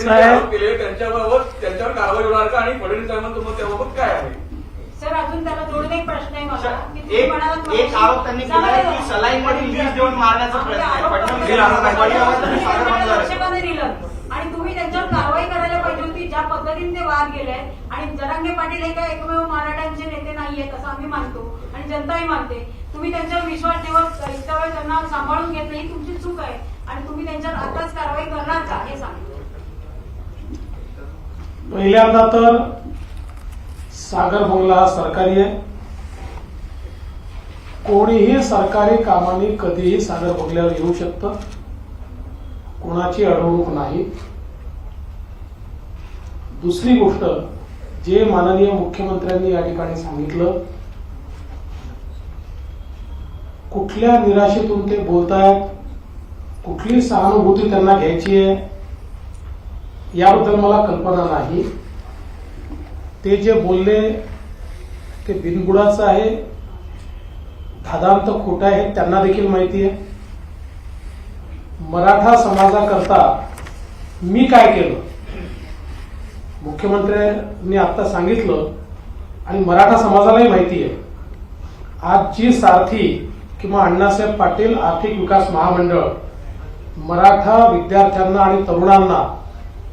आरोप केले त्यांच्याबाबत त्यांच्यावर कारवाई होणार का? आणि फडणवीस साहेबांचं मत त्याबाबत काय आहे? सर अजून त्याला जोडून एक प्रश्न आहे मला. की तुम्ही एक म्हणालात एक मगाशी- आरोप त्यांनी केला आहे की सलाईन मध्ये लीज देऊन मारण्याचा प्रयत्न आहे. फडणवीस हे आरोप आहे. तुम्ही सागर त्यांच्याकडे बांधला आहे. लक्षपाने दिलं आणि तुम्ही त्यांच्यावर कारवाई करायला पाहिजे होती ज्या पद्धतीने ते वाद गेले आणि जरांगे पाटील हे काय एकमेव मराठ्यांचे नेते नाहीयेत असं आम्ही मानतो. आणि जनताही मानते. तुम्ही त्यांच्यावर विश्वास ठेवत इतक्या वेळ त्यांना सांभाळून घेत नाही ही तुमची चूक आहे. आणि तुम्ही त्यांच्यावर आताच कारवाई करणार का हे सांगा पहिल्यांदा तर सागर बंगला हा सरकारी आहे. कोणीही सरकारी कामाने कधीही सागर बंगल्यावर येऊ शकतं. कोणाची अडवणूक नाही. दुसरी गोष्ट जे माननीय मुख्यमंत्र्यांनी या ठिकाणी सांगितलं कुठल्या निराशेतून ते बोलतायत कुठली सहानुभूती त्यांना घ्यायची आहे याबद्दल मला कल्पना नाही. ते जे बोलले ते बिनबुडाचं आहे. धादांत खोटं आहे त्यांना देखील माहिती आहे. मराठा समाजाकरता मी काय केलं? मुख्यमंत्र्यांनी आता सांगितलं आणि मराठा समाजालाही माहिती आहे. आज जी सारथी किंवा अण्णासाहेब पाटील आर्थिक विकास महामंडळ मराठा विद्यार्थ्यांना आणि तरुणांना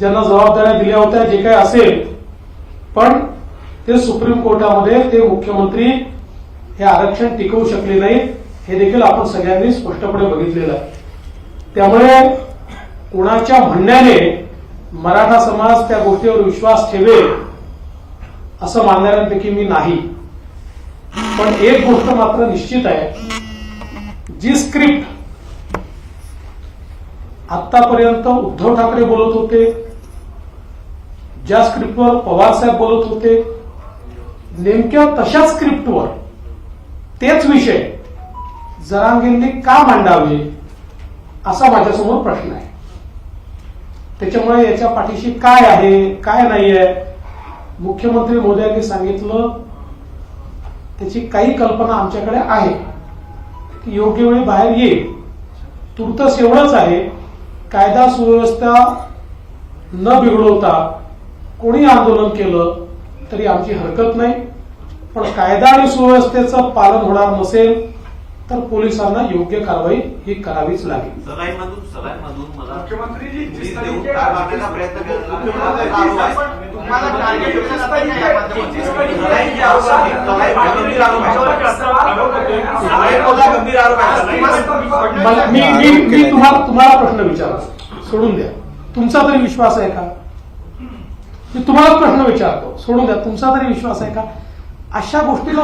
ज्यांना जबाबदाऱ्या दिल्या होत्या जे काही असेल. पण ते सुप्रीम कोर्टामध्ये ते मुख्यमंत्री हे आरक्षण टिकवू शकले नाही हे देखील आपण सगळ्यांनी स्पष्टपणे बघितलेलं आहे. त्यामुळे कुणाच्या म्हणण्याने मराठा समाज त्या गोष्टीवर विश्वास ठेवेल असं मानणाऱ्यांपैकी मी नाही. पण एक गोष्ट मात्र निश्चित आहे जी स्क्रिप्ट आतापर्यंत उद्धव ठाकरे बोलत होते ज्या स्क्रिप्टवर पवार साहेब बोलत होते नेमक्या तशाच स्क्रिप्टवर तेच विषय जरांगेंनी का मांडावे असा माझ्यासमोर प्रश्न आहे. त्याच्यामुळे याच्या पाठीशी काय आहे काय नाही आहे मुख्यमंत्री मोदयांनी सांगितलं त्याची काही कल्पना आमच्याकडे आहे. की योग्य वेळी बाहेर येईल. तुर्तस एवढंच आहे कायदा सुव्यवस्था न बिघडवता कोणी आंदोलन केलं तरी आमची हरकत नाही. पण कायदा आणि सुव्यवस्थेचं पालन होणार नसेल तर पोलिसांना योग्य कारवाई ही करावीच लागेल. मला मुख्यमंत्रीजी देऊन प्रयत्न हा मी मी मी तुम्हाला तुम्हाला प्रश्न विचारतो सोडून द्या. तुमचा तरी विश्वास आहे का? मी तुम्हाला प्रश्न विचारतो. सोडून द्या. तुमचा तरी विश्वास आहे का? अशा गोष्टीला